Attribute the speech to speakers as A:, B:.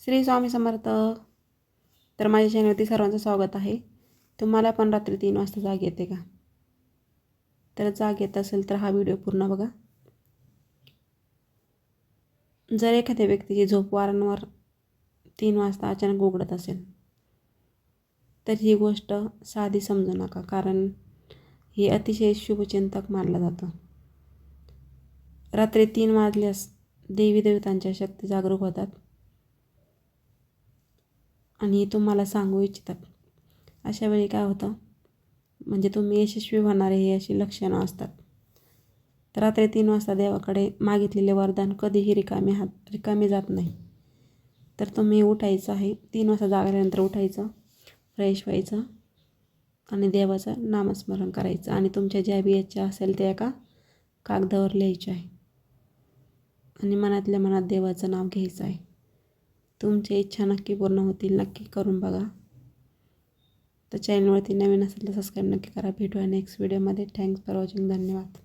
A: श्री स्वामी समर्थ. तर माझ्या चॅनलवरती सर्वांचं स्वागत आहे. तुम्हाला पण रात्री तीन वाजता जाग येते का? तर जाग येत असेल तर हा व्हिडिओ पूर्ण बघा. जर एखाद्या व्यक्तीची झोप वारंवार तीन वाजता अचानक उघडत असेल तर ही गोष्ट साधी समजू नका कारण हे अतिशय शुभचिंतक मानलं जातं. रात्री तीन वाजल्यास देवी देवतांच्या शक्ती जागरूक होतात. आणि तुम्हाला सांगू इच्छितात. अशा वेळी काय होतं? म्हणजे तुम्ही यशस्वी होणारे हे अशी लक्षणं असतात. तर रात्री तीन वाजता देवाकडे मागितलेले वरदान कधीही रिकामे हात रिकामी जात नाही. तर तुम्ही उठायचं आहे. तीन वाजता जागल्यानंतर उठायचं फ्रेश व्हायचं आणि देवाचं नामस्मरण करायचं. आणि तुमच्या ज्या बी इच्छा असेल त्या एका कागदावर लिहायच्या आहे. आणि मनातल्या मनात देवाचं नाव घ्यायचं आहे. तुमच्या इच्छा नक्की पूर्ण होतील नक्की करून बघा. तर चॅनलवरती नवीन असेल तर सबस्क्राईब नक्की करा. भेटूया नेक्स्ट व्हिडिओमध्ये थँक्स फॉर वॉचिंग धन्यवाद.